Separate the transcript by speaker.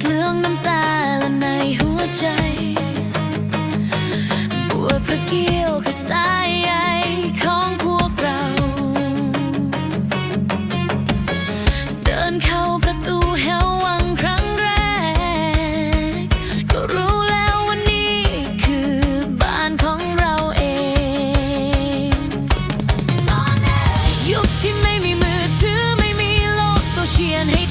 Speaker 1: ดเลืองน้ำตาและในหัวใจบัวพระเกี้ยวกระสายใยของพวกเรา เดินเข้าประตูแห้ววังครั้งแรก ก็รู้แล้ววันนี้คือบ้านของเราเองยุคที่ไม่มีมือถือไม่มีโลกโซเชียลให้